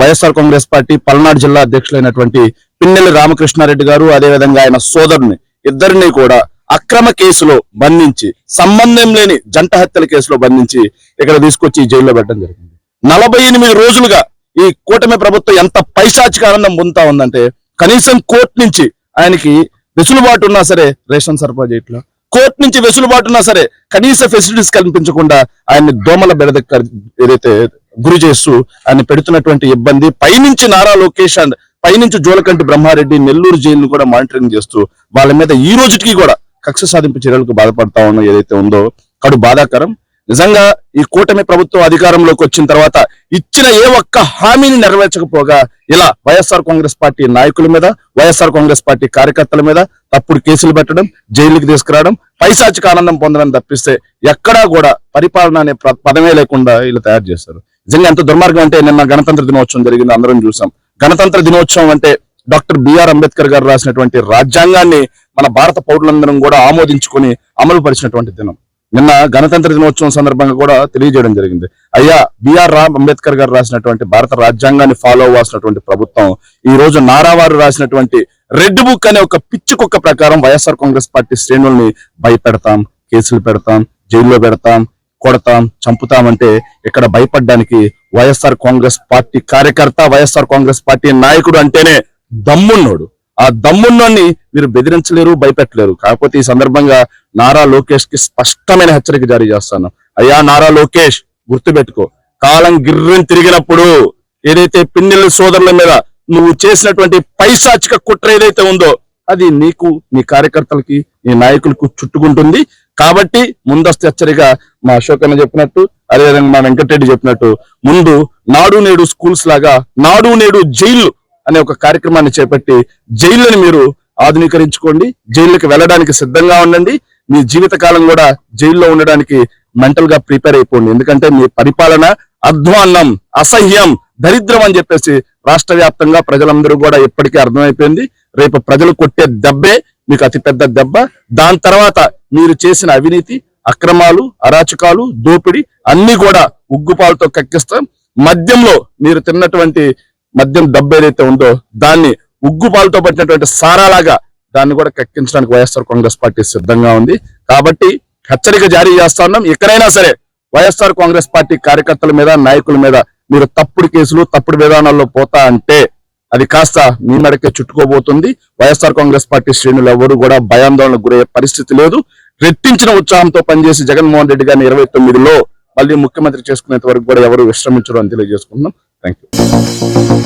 YSR Congress party Palnadu జిల్లా అధ్యక్షులైనటువంటి పిన్నెల్లి రామకృష్ణారెడ్డి గారు అదేవిధంగా ఆయన సోదరుని ఇద్దరిని కూడా అక్రమ కేసులో బంధించి సంబంధం లేని జంట హత్యల కేసులో బంధించి ఇక్కడ తీసుకొచ్చి జైల్లో పెట్టడం జరిగింది. నలభై ఎనిమిది రోజులుగా ఈ కూటమి ప్రభుత్వం ఎంత పైశాచిక ఆనందం పొందుతా ఉందంటే కనీసం కోర్టు నుంచి ఆయనకి వెసులుబాటు ఉన్నా సరే రేషన్ సరఫరా చేయట్లా కోర్టు నుంచి వెసులుబాటు ఉన్నా సరే కనీస ఫెసిలిటీస్ కల్పించకుండా ఆయన్ని దోమల బెడద ఏదైతే గురి చేస్తూ ఆయన పెడుతున్నటువంటి ఇబ్బంది. పైనుంచి నారా లోకేష్ అండ్ పైనుంచి జోలకంటి బ్రహ్మారెడ్డి నెల్లూరు జైలు కూడా మానిటరింగ్ చేస్తూ వాళ్ళ మీద ఈ రోజుకి కూడా కక్ష సాధింపు చర్యలకు బాధపడతా ఉన్న ఏదైతే ఉందో కడు బాధాకరం. నిజంగా ఈ కూటమి ప్రభుత్వం అధికారంలోకి వచ్చిన తర్వాత ఇచ్చిన ఏ ఒక్క హామీని నెరవేర్చకపోగా ఇలా వైఎస్ఆర్ కాంగ్రెస్ పార్టీ నాయకుల మీద వైఎస్ఆర్ కాంగ్రెస్ పార్టీ కార్యకర్తల మీద తప్పుడు కేసులు పెట్టడం జైలుకి తీసుకురావడం పైశాచిక ఆనందం పొందడం తప్పిస్తే ఎక్కడా కూడా పరిపాలన అనే పదమే లేకుండా వీళ్ళు తయారు చేస్తారు. నిజంగా ఎంత దుర్మార్గం అంటే నిన్న గణతంత్ర దినోత్సవం జరిగింది అందరం చూసాం. గణతంత్ర దినోత్సవం అంటే డాక్టర్ బిఆర్ అంబేద్కర్ గారు రాసినటువంటి రాజ్యాంగాన్ని మన భారత పౌరులందరం కూడా ఆమోదించుకొని అమలు పరిచినటువంటి దినం. నిన్న గణతంత్ర దినోత్సవం సందర్భంగా కూడా తెలియజేయడం జరిగింది. అయ్యా బిఆర్ రామ్ అంబేద్కర్ గారు రాసినటువంటి భారత రాజ్యాంగాన్ని ఫాలో అవ్వాల్సినటువంటి ప్రభుత్వం ఈ రోజు నారావారు రాసినటువంటి రెడ్ బుక్ అనే ఒక పిచ్చి కుక్క ప్రకారం వైఎస్ఆర్ కాంగ్రెస్ పార్టీ శ్రేణుల్ని భయపెడతాం కేసులు పెడతాం జైల్లో పెడతాం కొడతాం చంపుతామంటే ఇక్కడ భయపడడానికి వైఎస్ఆర్ కాంగ్రెస్ పార్టీ కార్యకర్త వైఎస్ఆర్ కాంగ్రెస్ పార్టీ నాయకుడు అంటేనే దమ్మున్నోడు. ఆ దమ్మున్నోడిని మీరు బెదిరించలేరు భయపెట్టలేరు. కాకపోతే ఈ సందర్భంగా నారా లోకేష్కి స్పష్టమైన హెచ్చరిక జారీ చేస్తాను. అయ్యా నారా లోకేష్ గుర్తుపెట్టుకో. కాలం గిర్రం తిరిగినప్పుడు ఏదైతే పిన్నెల్లి సోదరుల మీద నువ్వు చేసినటువంటి పైశాచిక కుట్ర ఏదైతే ఉందో అది నీకు నీ కార్యకర్తలకి నీ నాయకులకు చుట్టుకుంటుంది. కాబట్టి ముందస్తు హెచ్చరిక మా అశోక్ అన్న చెప్పినట్టు అదేవిధంగా మా వెంకటరెడ్డి చెప్పినట్టు ముందు నాడు నేడు స్కూల్స్ లాగా నాడు నేడు జైలు అనే ఒక కార్యక్రమాన్ని చేపట్టి జైళ్ళని మీరు ఆధునీకరించుకోండి జైళ్ళకి వెళ్ళడానికి సిద్ధంగా ఉండండి మీ జీవితకాలం కూడా జైల్లో ఉండడానికి మెంటల్గా ప్రిపేర్ అయిపోండి. ఎందుకంటే మీ పరిపాలన అధ్వాన్నం అసహ్యం దరిద్రం అని చెప్పేసి రాష్ట్ర వ్యాప్తంగా ప్రజలందరూ కూడా ఇప్పటికే అర్థమైపోయింది. రేపు ప్రజలు కొట్టే దెబ్బే మీకు అతిపెద్ద దెబ్బ. దాని తర్వాత మీరు చేసిన అవినీతి అక్రమాలు అరాచకాలు దోపిడీ అన్ని కూడా ఉగ్గుపాలతో కక్కిస్తాం. మద్యంలో మీరు తిన్నటువంటి మద్యం డబ్బు ఏదైతే ఉందో దాన్ని ఉగ్గుపాలతో పట్టినటువంటి సారాలాగా దాన్ని కూడా కక్కించడానికి వైఎస్ఆర్ కాంగ్రెస్ పార్టీ సిద్ధంగా ఉంది. కాబట్టి హెచ్చరిక జారీ చేస్తా ఉన్నాం. ఎక్కడైనా సరే వైఎస్ఆర్ కాంగ్రెస్ పార్టీ కార్యకర్తల మీద నాయకుల మీద మీరు తప్పుడు కేసులు తప్పుడు విధానాల్లో పోతా అంటే అది కాస్త మీ మెడకే చుట్టుకోబోతుంది. వైఎస్ఆర్ కాంగ్రెస్ పార్టీ శ్రేణులు ఎవరు కూడా భయాందోళనకు గురయ్యే పరిస్థితి లేదు. రెట్టించిన ఉత్సాహంతో పనిచేసి జగన్మోహన్ రెడ్డి గారిని ఇరవై తొమ్మిదిలో మళ్ళీ ముఖ్యమంత్రి చేసుకునేంత వరకు కూడా ఎవరు విశ్రమించరు అని తెలియజేసుకుంటున్నాం. Thank you